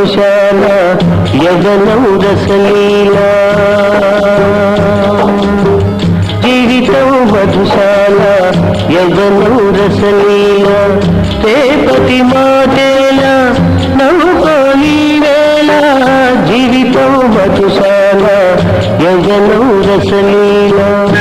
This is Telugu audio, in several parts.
మధుశాల యవనం రసలీలా. జీవితం మధుశాల యవనం రసలీలా. రేపటి మాటేలా నవ్వుకోని జీవితం మధుశాల యవనం రసలీలా.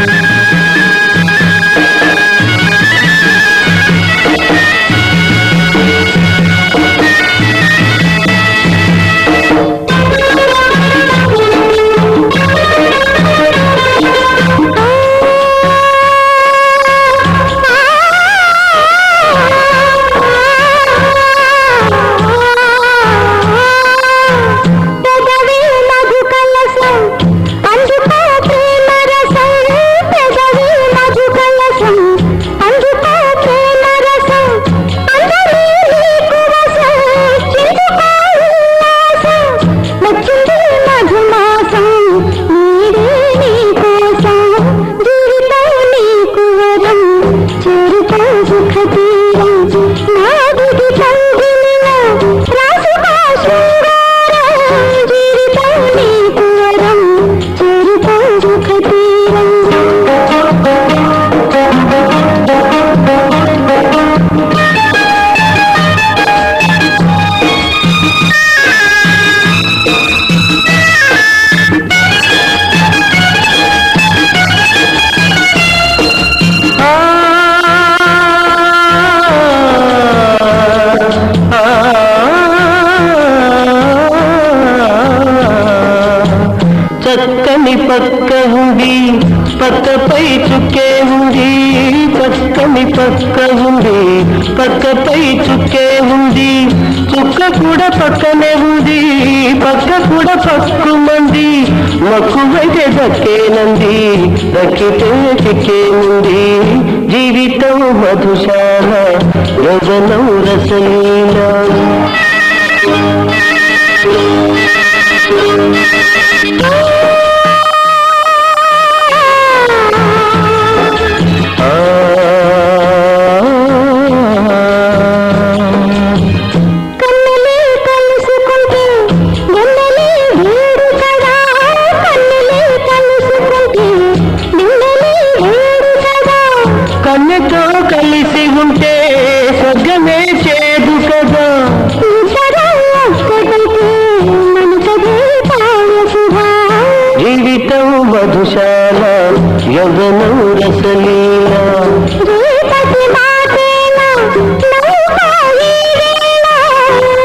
పక్కని పక్క ఉంది పక్కపై చుక్కే ఉంది పక్కని పక్క ఉంది పక్కపై చుక్కే ఉంది చుక్క కూడా పక్కనే ఉంది పక్క కూడా పక్కు మంది మక్కువైతే దక్కేనంది దక్కితే చిక్కేనుంది జీవితం మధుశాల రజనం రసలీలా. కన్నెతో కలిసి ఉంటే స్వర్గమే చేదు కదా. జీవితం మధుశాల యవనం రసలీల.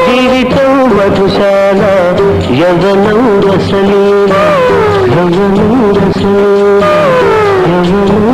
జీవితం మధుశాల యవనం రసలీల. యవనం రసలీల యవనం